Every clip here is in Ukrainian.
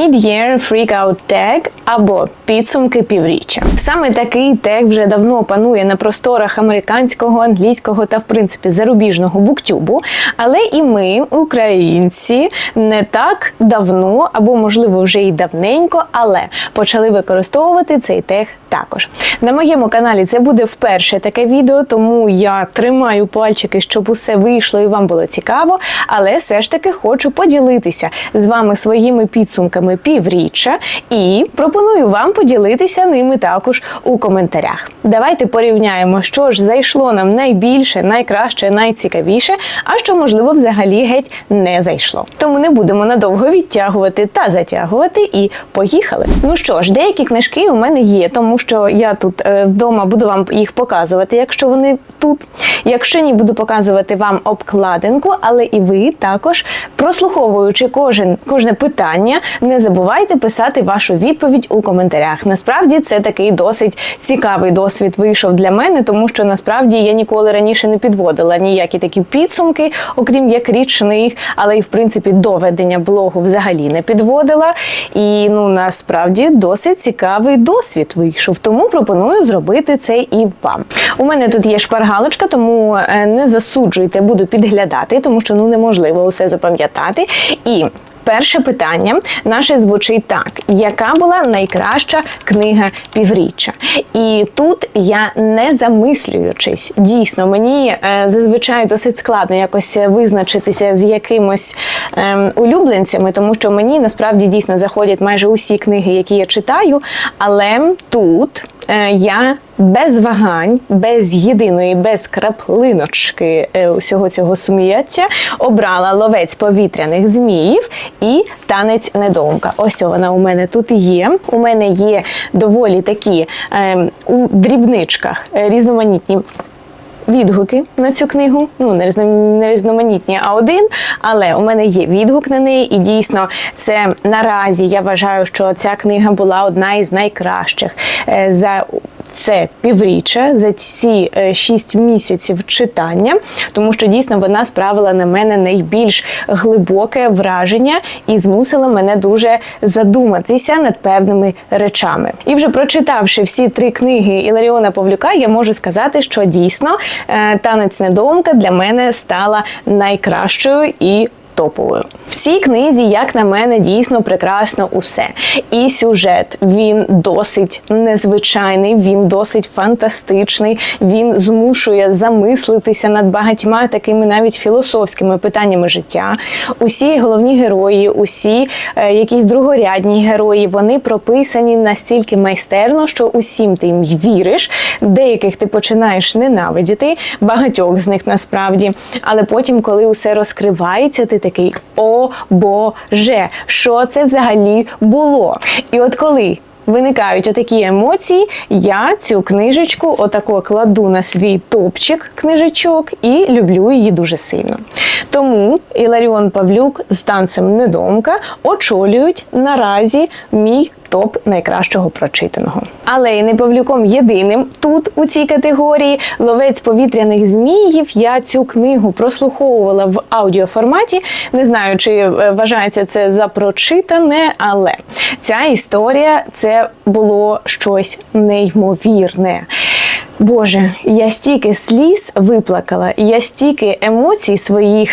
Mid-Year Freakout Tag або підсумки півріччя. Саме такий тег вже давно панує на просторах американського, англійського та в принципі зарубіжного буктюбу. Але і ми, українці, не так давно, або можливо вже й давненько, але почали використовувати цей тег також. На моєму каналі це буде вперше таке відео, тому я тримаю пальчики, щоб усе вийшло і вам було цікаво. Але все ж таки хочу поділитися з вами своїми підсумками півріччя і пропоную вам поділитися ними також у коментарях. Давайте порівняємо, що ж зайшло нам найбільше, найкраще, найцікавіше, а що можливо взагалі геть не зайшло. Тому не будемо надовго відтягувати та затягувати і поїхали. Ну що ж, деякі книжки у мене є, тому що я тут е, вдома буду вам їх показувати, якщо вони тут. Якщо ні, буду показувати вам обкладинку, але і ви також, прослуховуючи кожен, кожне питання, не забувайте писати вашу відповідь у коментарях. Насправді це такий досить цікавий досвід вийшов для мене, тому що насправді я ніколи раніше не підводила ніякі такі підсумки, окрім як річних, але і в принципі доведення блогу взагалі не підводила. І ну насправді досить цікавий досвід вийшов. Тому пропоную зробити це і вам. У мене тут є шпаргалочка, тому е, не засуджуйте, буду підглядати, тому що ну неможливо усе запам'ятати. І Перше питання наше звучить так: яка була найкраща книга півріччя? І тут я не замислюючись, дійсно мені е, зазвичай досить складно якось визначитися з якимось е, улюбленцями, тому що мені насправді дійсно заходять майже усі книги, які я читаю. Але тут я без вагань, без єдиної, без краплиночки е, усього цього сум'яття обрала ловець повітряних зміїв і танець недоумка. Ось вона у мене тут є. У мене є доволі такі е, у дрібничках е, різноманітні. Відгуки на цю книгу, ну не різно- різноманітні, а один. Але у мене є відгук на неї, і дійсно це наразі я вважаю, що ця книга була одна із найкращих Е, за це півріччя за ці е, шість місяців читання, тому що дійсно вона справила на мене найбільш глибоке враження і змусила мене дуже задуматися над певними речами. І вже прочитавши всі три книги Іларіона Павлюка, я можу сказати, що дійсно е, танець недоумка для мене стала найкращою і топовою. В цій книзі, як на мене, дійсно прекрасно усе. І сюжет він досить незвичайний, він досить фантастичний. Він змушує замислитися над багатьма такими навіть філософськими питаннями життя. Усі головні герої, усі е, якісь другорядні герої, вони прописані настільки майстерно, що усім ти їм віриш. Деяких ти починаєш ненавидіти, багатьох з них насправді. Але потім, коли усе розкривається, ти такий о Боже, що це взагалі було? І от коли. Виникають отакі емоції. Я цю книжечку отако кладу на свій топчик книжечок і люблю її дуже сильно. Тому Іларіон Павлюк з танцем недомка очолюють наразі мій топ найкращого прочитаного. Але і не Павлюком єдиним тут у цій категорії ловець повітряних зміїв. Я цю книгу прослуховувала в аудіоформаті. Не знаю, чи е, вважається це за прочитане, але ця історія це було щось неймовірне. Боже, я стільки сліз виплакала, я стільки емоцій своїх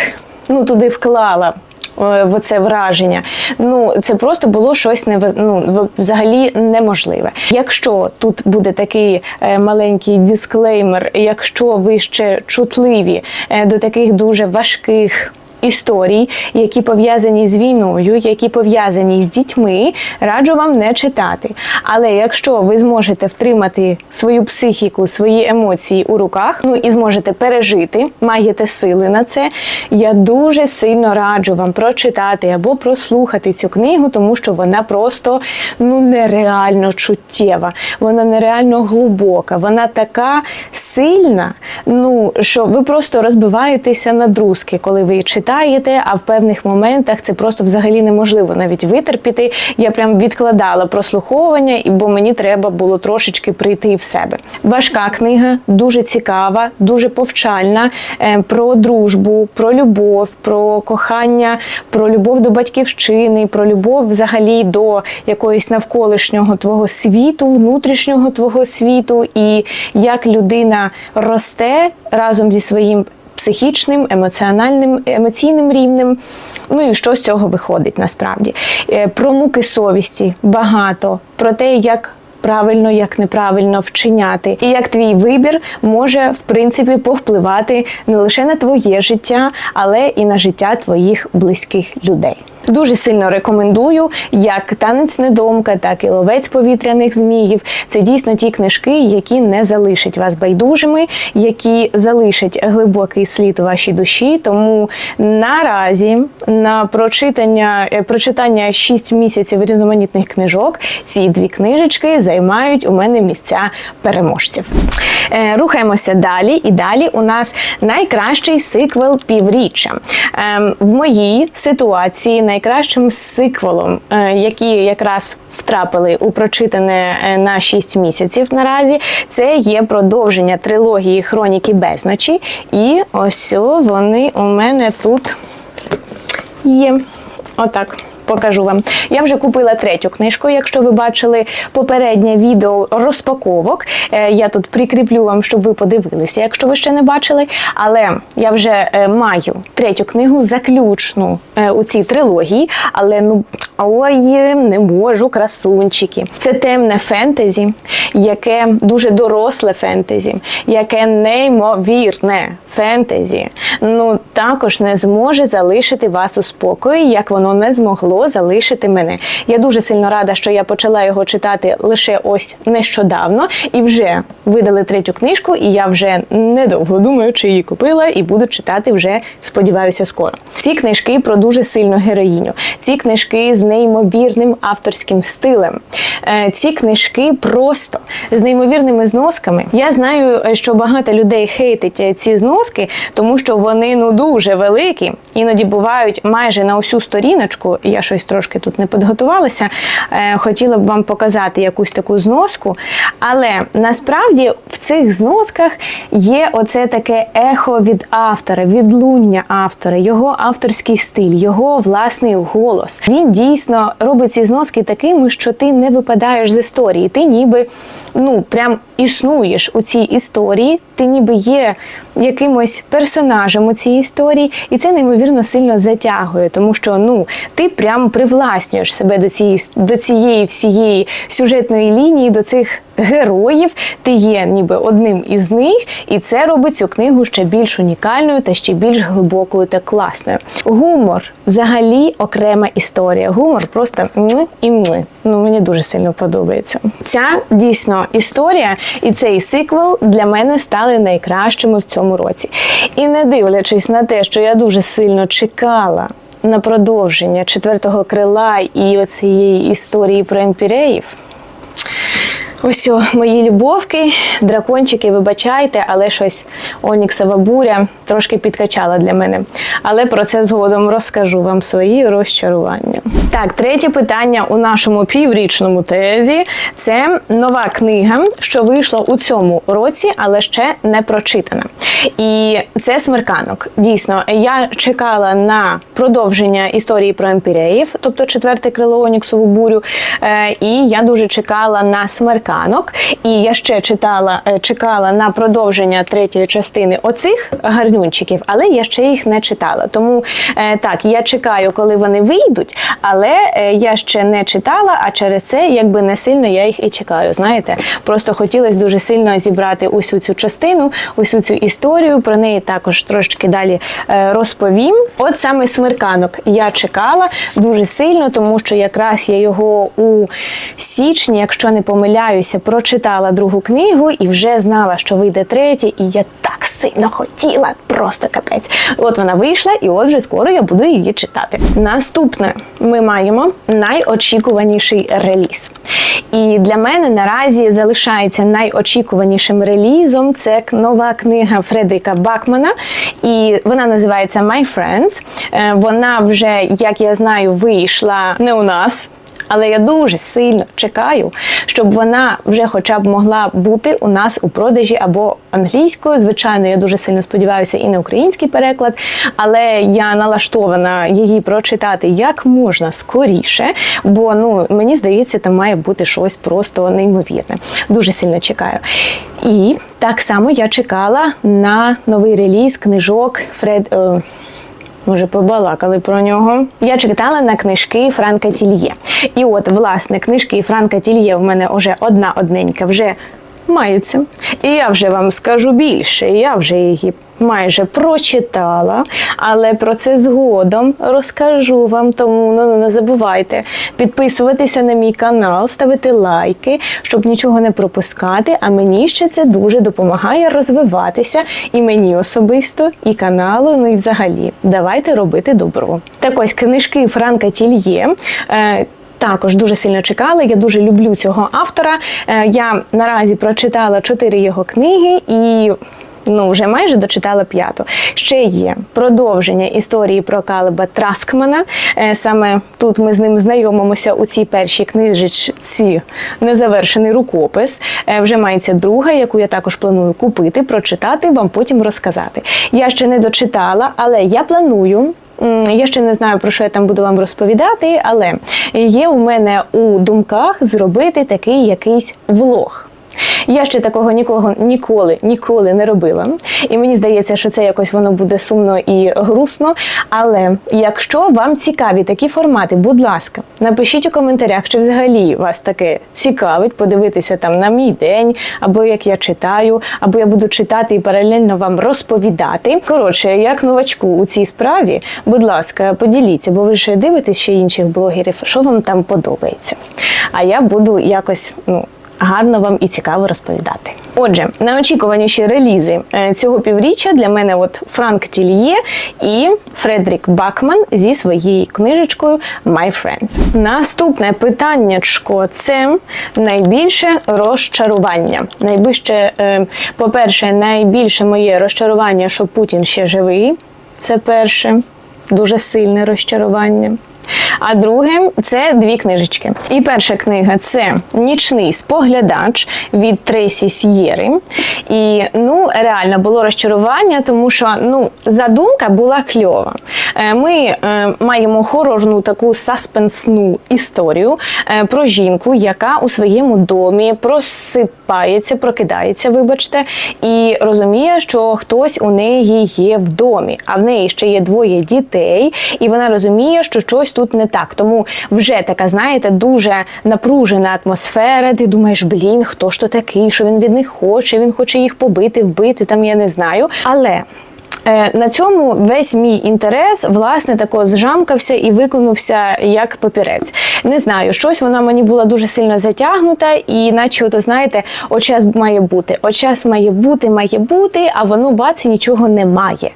ну туди вклала. Е, В це враження, ну це просто було щось не ну, взагалі неможливе. Якщо тут буде такий е, маленький дисклеймер, якщо ви ще чутливі е, до таких дуже важких історій, які пов'язані з війною, які пов'язані з дітьми, раджу вам не читати. Але якщо ви зможете втримати свою психіку, свої емоції у руках, ну і зможете пережити, маєте сили на це, я дуже сильно раджу вам прочитати або прослухати цю книгу, тому що вона просто ну нереально чуттєва, вона нереально глибока, вона така сильна, ну що ви просто розбиваєтеся на друзки, коли ви читаєте. Читаєте, а в певних моментах це просто взагалі неможливо навіть витерпіти. Я прям відкладала прослуховування, бо мені треба було трошечки прийти в себе. Важка книга, дуже цікава, дуже повчальна е, про дружбу, про любов, про кохання, про любов до батьківщини, про любов взагалі до якоїсь навколишнього твого світу, внутрішнього твого світу, і як людина росте разом зі своїм психічним, емоціональним, емоційним рівнем. Ну і що з цього виходить насправді? Е, Про муки совісті багато, про те, як. Правильно, як неправильно вчиняти, і як твій вибір може в принципі повпливати не лише на твоє життя, але і на життя твоїх близьких людей. Дуже сильно рекомендую як танець недомка, так і ловець повітряних зміїв. Це дійсно ті книжки, які не залишать вас байдужими, які залишать глибокий слід у вашій душі. Тому наразі на прочитання е, прочитання 6 місяців різноманітних книжок ці дві книжечки займають у мене місця переможців. Е, Рухаємося далі, і далі у нас найкращий сиквел півріччя. Ем, В моїй ситуації найкращим сиквелом, е, які якраз втрапили у прочитане е, на 6 місяців наразі, це є продовження трилогії Хроніки безночі. І ось вони у мене тут є. Отак. Покажу вам. Я вже купила третю книжку. Якщо ви бачили попереднє відео розпаковок, е, я тут прикріплю вам, щоб ви подивилися, якщо ви ще не бачили. Але я вже е, маю третю книгу, заключну е, у цій трилогії. Але ну ой, не можу, красунчики. Це темне фентезі, яке дуже доросле фентезі, яке неймовірне фентезі. Ну також не зможе залишити вас у спокої, як воно не змогло залишити мене. Я дуже сильно рада, що я почала його читати лише ось нещодавно, і вже видали третю книжку, і я вже недовго думаю, чи її купила, і буду читати вже, сподіваюся, скоро. Ці книжки про дуже сильну героїню. Ці книжки з неймовірним авторським стилем. Е, Ці книжки просто з неймовірними зносками. Я знаю, що багато людей хейтить е, ці зноски, тому що вони ну дуже великі, іноді бувають майже на усю сторіночку. Я щось трошки тут не підготувалася. Е, Хотіла б вам показати якусь таку зноску. Але насправді в цих зносках є оце таке ехо від автора, відлуння автора, його авторський стиль, його власний голос. Він дійсно робить ці зноски такими, що ти не випадаєш з історії. Ти ніби ну прям існуєш у цій історії, ти ніби є якимось персонажем у цій історії, і це неймовірно сильно затягує, тому що ну ти прям привласнюєш себе до цієї до цієї всієї сюжетної лінії, до цих героїв. Ти є ніби одним із них, і це робить цю книгу ще більш унікальною та ще більш глибокою та класною. Гумор взагалі окрема історія. Гумор просто мли і мли. Ну мені дуже сильно подобається. Ця дійсно історія і цей сиквел для мене стали найкращими в цьому році. І не дивлячись на те, що я дуже сильно чекала. На продовження четвертого крила і оцієї історії про імпіреїв. Ось о, мої любовки, дракончики, вибачайте, але щось Оніксова буря трошки підкачала для мене. Але про це згодом розкажу вам свої розчарування. Так, третє питання у нашому піврічному тезі це нова книга, що вийшла у цьому році, але ще не прочитана. І це смерканок. Дійсно, я чекала на продовження історії про емпіреїв, тобто четверте крило Оніксову бурю. Е, І я дуже чекала на смерканок. І я ще читала, е, чекала на продовження третьої частини оцих гарнюнчиків, але я ще їх не читала. Тому е, так, я чекаю, коли вони вийдуть, але е, я ще не читала, а через це якби не сильно я їх і чекаю. Знаєте, просто хотілося дуже сильно зібрати усю цю частину, усю цю історію. Про неї також трошки далі розповім. От саме смерканок я чекала дуже сильно, тому що якраз я його у січні, якщо не помиляюся, прочитала другу книгу і вже знала, що вийде третя, і я так сильно хотіла, просто капець. От вона вийшла, і от вже скоро я буду її читати. Наступне ми маємо найочікуваніший реліз. І для мене наразі залишається найочікуванішим релізом. Це нова книга Фредеріка Бакмана, і вона називається My Friends. Е, Вона вже, як я знаю, вийшла не у нас. Але я дуже сильно чекаю, щоб вона вже хоча б могла бути у нас у продажі або англійською. Звичайно, я дуже сильно сподіваюся і на український переклад, але я налаштована її прочитати як можна скоріше, бо ну мені здається, там має бути щось просто неймовірне. Дуже сильно чекаю. І так само я чекала на новий реліз книжок Фред. е, Може, побалакали про нього. Я читала на книжки Франка Тільє. І от, власне, книжки Франка Тільє в мене вже одна одненька вже мається. І я вже вам скажу більше. Я вже її майже прочитала, але про це згодом розкажу вам. Тому ну, не забувайте підписуватися на мій канал, ставити лайки, щоб нічого не пропускати. А мені ще це дуже допомагає розвиватися і мені особисто, і каналу. Ну і взагалі, давайте робити добро. Так ось книжки Франка Тільє. Е, також дуже сильно чекала. Я дуже люблю цього автора. Е, Я наразі прочитала чотири його книги і. Ну, вже майже дочитала п'яту. Ще є продовження історії про Калеба Траскмана. Е, Саме тут ми з ним знайомимося у цій першій книжці незавершений рукопис. Е, Вже мається друга, яку я також планую купити, прочитати, вам потім розказати. Я ще не дочитала, але я планую. Я ще не знаю, про що я там буду вам розповідати, але є у мене у думках зробити такий якийсь влог. Я ще такого нікого ніколи ніколи не робила. І мені здається, що це якось воно буде сумно і грустно. Але якщо вам цікаві такі формати, будь ласка, напишіть у коментарях, чи взагалі вас таке цікавить подивитися там на мій день, або як я читаю, або я буду читати і паралельно вам розповідати. Коротше, як новачку у цій справі, будь ласка, поділіться, бо ви ж дивитесь ще інших блогерів, що вам там подобається. А я буду якось, ну гарно вам і цікаво розповідати. Отже, найочікуваніші релізи е, цього півріччя для мене от Франк Тільє і Фредерік Бакман зі своєю книжечкою My Friends. Наступне питаннячко це найбільше розчарування. Найбільше, е, по-перше, найбільше моє розчарування, що Путін ще живий. Це перше, дуже сильне розчарування. А друге це дві книжечки. І перша книга це Нічний споглядач від Трейсі С'єри. І ну реально було розчарування, тому що ну задумка була кльова. Е, Ми е, маємо хорорну таку саспенсну історію е, про жінку, яка у своєму домі просипається, прокидається, вибачте, і розуміє, що хтось у неї є в домі, а в неї ще є двоє дітей, і вона розуміє, що щось тут не так. Тому вже така, знаєте, дуже напружена атмосфера. Ти думаєш, блін, хто ж то такий, що він від них хоче? Він хоче їх побити, вбити, там я не знаю. Але. Е, На цьому весь мій інтерес власне тако зжамкався і виконався як папірець. Не знаю, щось вона мені була дуже сильно затягнута, і наче, ото знаєте, от час має бути, от час має бути, має бути, а воно бац, нічого немає.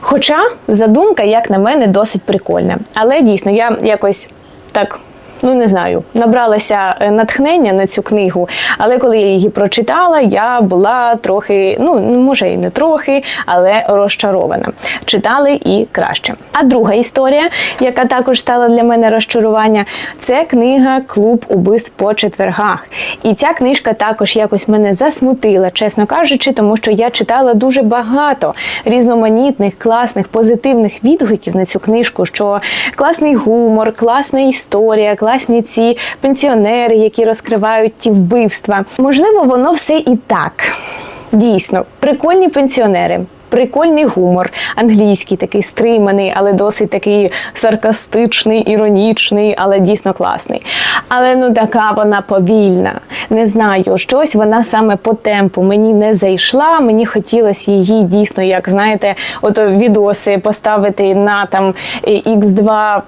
Хоча задумка, як на мене, досить прикольна. Але дійсно я якось так. Ну, не знаю, набралася е, натхнення на цю книгу, але коли я її прочитала, я була трохи, ну може і не трохи, але розчарована. Читали і краще. А друга історія, яка також стала для мене розчарування, це книга Клуб убивств по четвергах. І ця книжка також якось мене засмутила, чесно кажучи, тому що я читала дуже багато різноманітних, класних, позитивних відгуків на цю книжку, що класний гумор, класна історія, класні ці пенсіонери, які розкривають ті вбивства. Можливо, воно все і так. Дійсно, прикольні пенсіонери. Прикольний гумор, англійський, такий стриманий, але досить такий саркастичний, іронічний, але дійсно класний. Але ну така вона повільна. Не знаю, щось вона саме по темпу мені не зайшла. Мені хотілося її дійсно, як знаєте, ото відоси поставити на там X2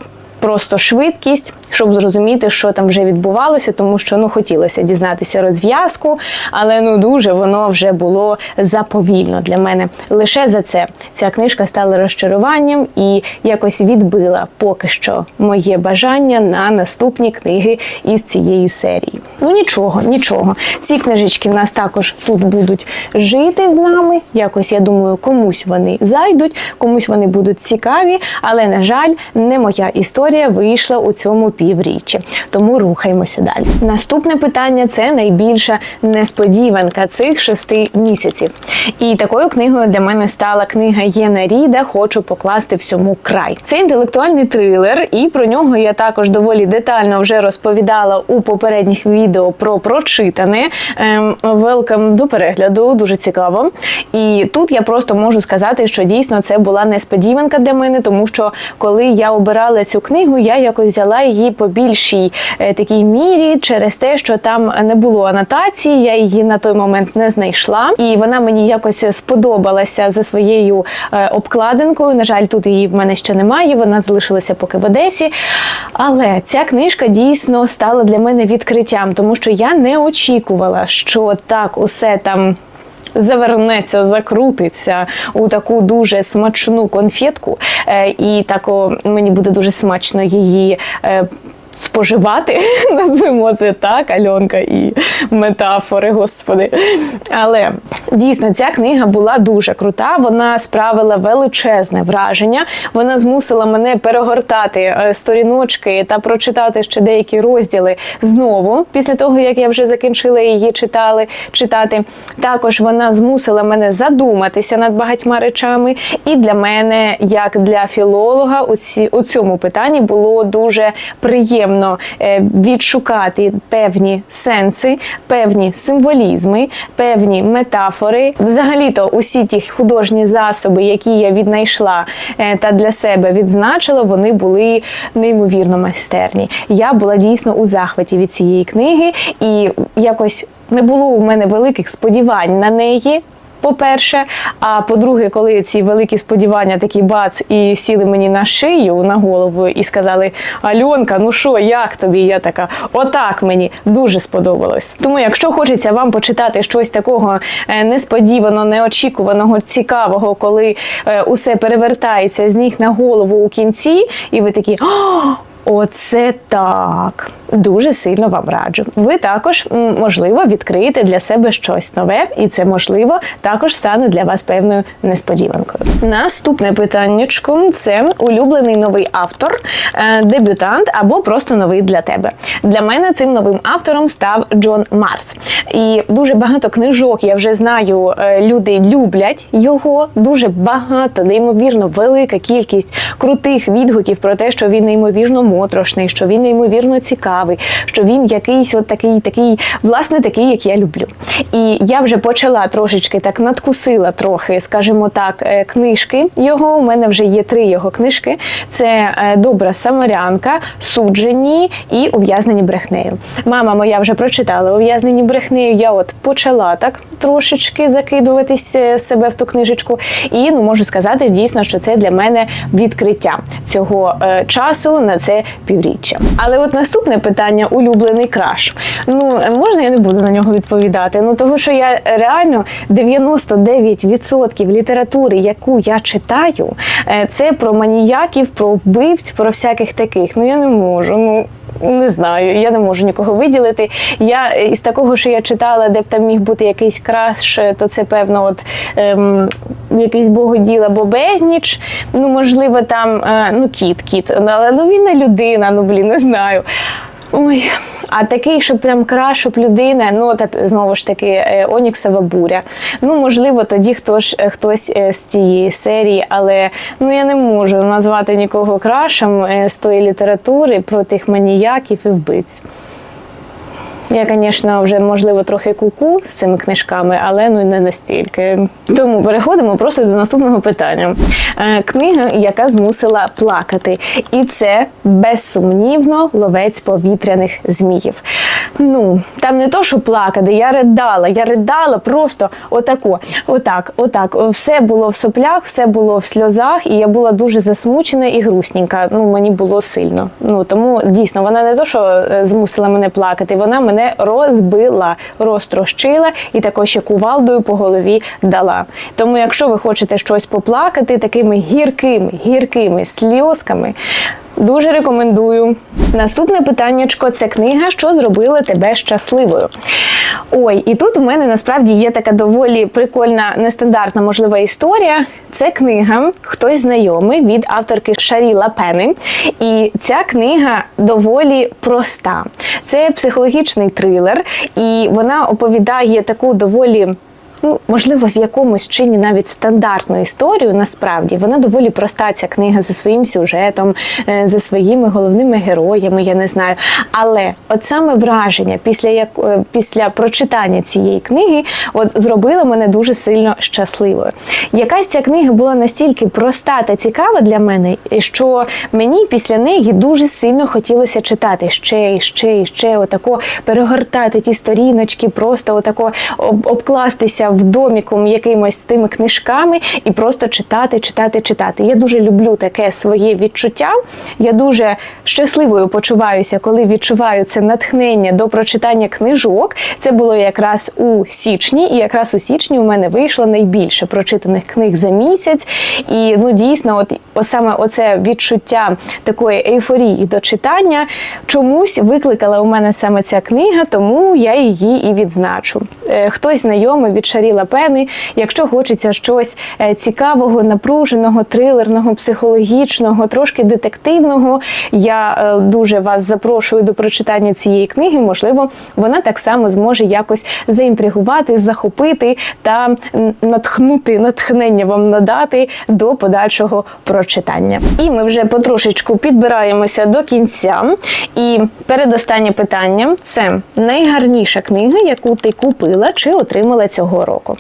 просто швидкість, щоб зрозуміти, що там вже відбувалося, тому що ну хотілося дізнатися розв'язку, але ну дуже воно вже було заповільно для мене. Лише за це ця книжка стала розчаруванням і якось відбила поки що моє бажання на наступні книги із цієї серії. Ну нічого, нічого. Ці книжечки в нас також тут будуть жити з нами. Якось я думаю, комусь вони зайдуть, комусь вони будуть цікаві, але на жаль, не моя історія вийшла у цьому півріччі. Тому рухаємося далі. Наступне питання це найбільша несподіванка цих шести місяців. І такою книгою для мене стала книга Єна Ріда Хочу покласти всьому край. Це інтелектуальний трилер, і про нього я також доволі детально вже розповідала у попередніх відео про прочитане. Велкам до перегляду, дуже цікаво. І тут я просто можу сказати, що дійсно це була несподіванка для мене, тому що коли я обирала цю книгу, я якось взяла її по більшій е, такій мірі через те, що там не було анотації, я її на той момент не знайшла, і вона мені якось сподобалася за своєю е, обкладинкою. На жаль, тут її в мене ще немає. Вона залишилася поки в Одесі. Але ця книжка дійсно стала для мене відкриттям, тому що я не очікувала, що так усе там. Завернеться, закрутиться у таку дуже смачну конфетку, е, і тако мені буде дуже смачно її. Споживати, назвемо це так, Альонка і метафори, господи. Але дійсно ця книга була дуже крута. Вона справила величезне враження. Вона змусила мене перегортати е, сторіночки та прочитати ще деякі розділи знову, після того як я вже закінчила її читали, читати. Також вона змусила мене задуматися над багатьма речами. І для мене, як для філолога, у цьому питанні було дуже приємно е, відшукати певні сенси, певні символізми, певні метафори. Взагалі-то усі ті художні засоби, які я віднайшла е, та для себе відзначила, вони були неймовірно майстерні. Я була дійсно у захваті від цієї книги, і якось не було у мене великих сподівань на неї. По-перше, а по-друге, коли ці великі сподівання такі бац і сіли мені на шию, на голову і сказали: Альонка, ну що, як тобі? Я така, отак мені дуже сподобалось. Тому, якщо хочеться вам почитати щось такого е, несподівано, неочікуваного, цікавого, коли е, усе перевертається з ніг на голову у кінці, і ви такі. «О, Оце так. Дуже сильно вам раджу. Ви також, можливо, відкриєте для себе щось нове, і це, можливо, також стане для вас певною несподіванкою. Наступне питаннячко це улюблений новий автор, е, дебютант або просто новий для тебе. Для мене цим новим автором став Джон Марс. І дуже багато книжок я вже знаю, е, люди люблять його. Дуже багато, неймовірно, велика кількість крутих відгуків про те, що він неймовірно моторошний, що він неймовірно цікавий, що він якийсь от такий, такий, власне, такий, як я люблю. І я вже почала трошечки так надкусила трохи, скажімо так, е, книжки його. У мене вже є три його книжки: це е, Добра Самарянка, Суджені і Ув'язнені брехнею. Мама моя вже прочитала Ув'язнені брехнею. Я от почала так трошечки закидуватись е, себе в ту книжечку. І ну можу сказати дійсно, що це для мене відкриття цього часу на це півріччя. Але от наступне питання улюблений краш. Ну е, можна я не буду на нього відповідати? Ну того, що я реально 99% літератури, яку я читаю, е, це про маніяків, про вбивць, про всяких таких. Ну я не можу. Ну не знаю, я не можу нікого виділити. Я е, із такого, що я читала, де б там міг бути якийсь краш, то це певно, от ем, якийсь богоділ або безніч. Ну, можливо, там е, ну кіт, кіт, але ну він не людина, ну блін, не знаю. Ой, а такий, що прям краш, щоб людина, ну так знову ж таки, е, Оніксова буря. Ну, можливо, тоді хто ж е, хтось е, з цієї серії, але ну я не можу назвати нікого крашем е, з тої літератури про тих маніяків і вбивць. Я, звісно, вже можливо трохи куку з цими книжками, але ну не настільки. Тому переходимо просто до наступного питання. Е, Книга, яка змусила плакати, і це безсумнівно ловець повітряних зміїв. Ну, там не то, що плакати, я ридала, я ридала просто отако, отак, отак. Все було в соплях, все було в сльозах, і я була дуже засмучена і грустненька. Ну, мені було сильно. Ну тому дійсно вона не то, що е, змусила мене плакати, вона мене розбила, розтрощила і також ще кувалдою по голові дала. Тому, якщо ви хочете щось поплакати такими гіркими, гіркими сльозками. Дуже рекомендую. Наступне питаннячко це книга, що зробила тебе щасливою. Ой, і тут у мене насправді є така доволі прикольна, нестандартна, можлива історія. Це книга Хтось знайомий від авторки Шарі Лапени. І ця книга доволі проста. Це психологічний трилер, і вона оповідає таку доволі ну, можливо, в якомусь чині навіть стандартну історію, насправді вона доволі проста. Ця книга за своїм сюжетом, е, за своїми головними героями, я не знаю. Але от саме враження після як е, після прочитання цієї книги, от зробило мене дуже сильно щасливою. Якась ця книга була настільки проста та цікава для мене, що мені після неї дуже сильно хотілося читати ще і ще і ще, отако перегортати ті сторіночки, просто отако обкластися в доміком якимось тими книжками і просто читати, читати, читати. Я дуже люблю таке своє відчуття. Я дуже щасливою почуваюся, коли відчуваю це натхнення до прочитання книжок. Це було якраз у січні, і якраз у січні у мене вийшло найбільше прочитаних книг за місяць. І ну дійсно, от саме оце відчуття такої ейфорії до читання чомусь викликала у мене саме ця книга, тому я її і відзначу. Е, Хтось знайомий від Шарі Лапени, якщо хочеться щось е, цікавого, напруженого, трилерного, психологічного, трошки детективного, я е, дуже вас запрошую до прочитання цієї книги. Можливо, вона так само зможе якось заінтригувати, захопити та натхнути, натхнення вам надати до подальшого прочитання. І ми вже потрошечку підбираємося до кінця. І передостаннє питання це найгарніша книга, яку ти купила чи отримала цього року.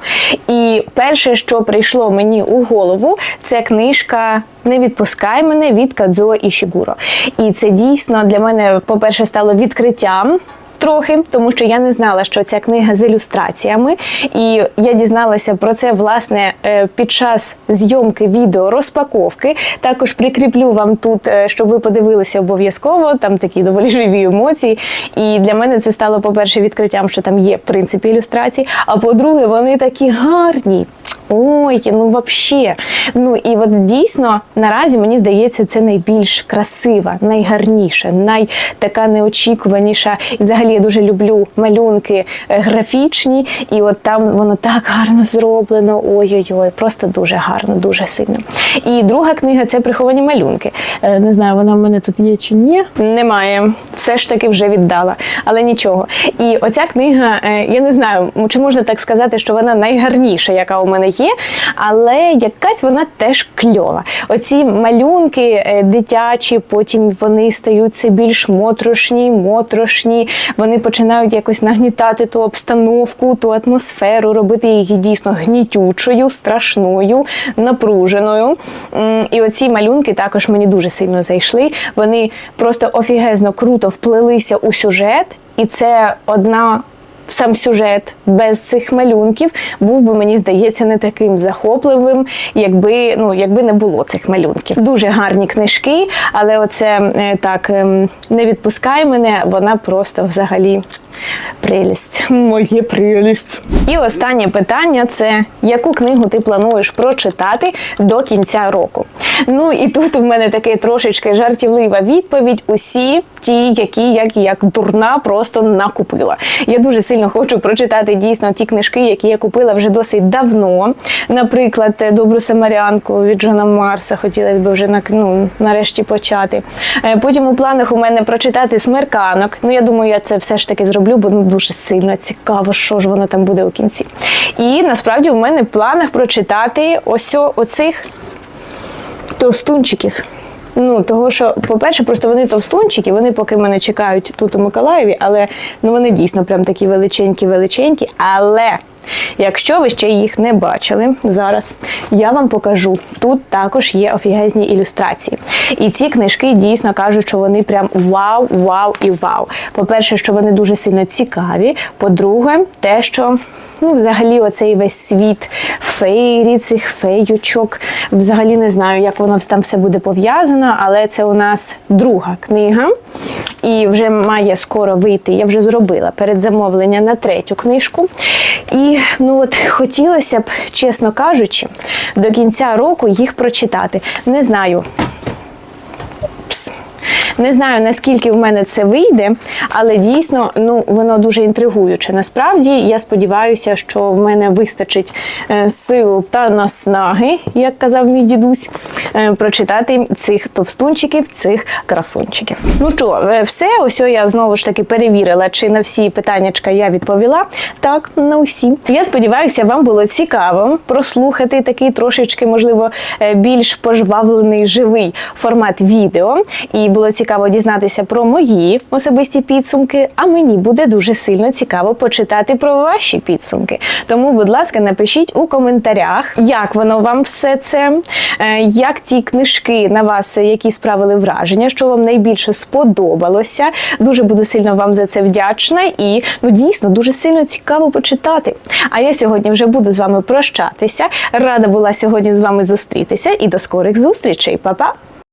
І перше, що прийшло мені у голову, це книжка Не відпускай мене від Кадзуо Ішігуро. І це дійсно для мене, по-перше, стало відкриттям. Трохи, тому що я не знала, що ця книга з ілюстраціями, і я дізналася про це власне е, під час зйомки відео розпаковки. Також прикріплю вам тут, е, щоб ви подивилися обов'язково. Там такі доволі живі емоції. І для мене це стало, по-перше, відкриттям, що там є в принципі ілюстрації. А по-друге, вони такі гарні. Ой, ну вообще. Ну і от дійсно наразі мені здається, це найбільш красива, найгарніша, най така неочікуваніша. І взагалі я дуже люблю малюнки е, графічні, і от там воно так гарно зроблено. Ой-ой-ой, просто дуже гарно, дуже сильно. І друга книга це приховані малюнки. Е, Не знаю, вона в мене тут є чи ні. Немає. Все ж таки вже віддала, але нічого. І оця книга, е, я не знаю, чи можна так сказати, що вона найгарніша, яка у мене є, але якась вона теж кльова. Оці малюнки дитячі, потім вони стають все більш моторошні, моторошні. Вони починають якось нагнітати ту обстановку, ту атмосферу, робити її дійсно гнітючою, страшною, напруженою. І оці малюнки також мені дуже сильно зайшли. Вони просто офігезно круто вплилися у сюжет, і це одна сам сюжет без цих малюнків був би, мені здається, не таким захопливим, якби ну якби не було цих малюнків. Дуже гарні книжки, але оце е, так ем, не відпускай мене, вона просто взагалі прелість. Моє прелість. І останнє питання це яку книгу ти плануєш прочитати до кінця року? Ну і тут у мене таке трошечки жартівлива відповідь. Усі ті, які як, як дурна, просто накупила. Я дуже сильно хочу прочитати дійсно ті книжки, які я купила вже досить давно. Наприклад, Добру Самарянку від Джона Марса хотілося б вже на- ну, нарешті почати. Е, Потім у планах у мене прочитати смерканок. Ну, я думаю, я це все ж таки зроблю, бо ну, дуже сильно цікаво, що ж воно там буде у кінці. І насправді в мене в планах прочитати ось оцих толстунчиків. Ну, того, що, по-перше, просто вони товстунчики, вони поки мене чекають тут у Миколаєві, але ну вони дійсно прям такі величенькі, величенькі. Але Якщо ви ще їх не бачили зараз, я вам покажу. Тут також є офігезні ілюстрації. І ці книжки дійсно кажуть, що вони прям вау, вау і вау. По-перше, що вони дуже сильно цікаві. По-друге, те, що ну, взагалі, оцей весь світ фейрі, цих феючок. Взагалі не знаю, як воно там все буде пов'язано, але це у нас друга книга. І вже має скоро вийти. Я вже зробила передзамовлення на третю книжку. І ну от хотілося б, чесно кажучи, до кінця року їх прочитати. Не знаю. Пс. Не знаю, наскільки в мене це вийде, але дійсно ну, воно дуже інтригуюче. Насправді, я сподіваюся, що в мене вистачить е, сил та наснаги, як казав мій дідусь, е, прочитати цих товстунчиків, цих красунчиків. Ну що, е, все, ось я знову ж таки перевірила, чи на всі питаннячка я відповіла. Так, на усі. Я сподіваюся, вам було цікаво прослухати такий трошечки, можливо, більш пожвавлений живий формат відео. І було цікаво дізнатися про мої особисті підсумки. А мені буде дуже сильно цікаво почитати про ваші підсумки. Тому, будь ласка, напишіть у коментарях, як воно вам все це, е, як ті книжки на вас, які справили враження, що вам найбільше сподобалося. Дуже буду сильно вам за це вдячна і ну дійсно дуже сильно цікаво почитати. А я сьогодні вже буду з вами прощатися. Рада була сьогодні з вами зустрітися і до скорих зустрічей. Па-па!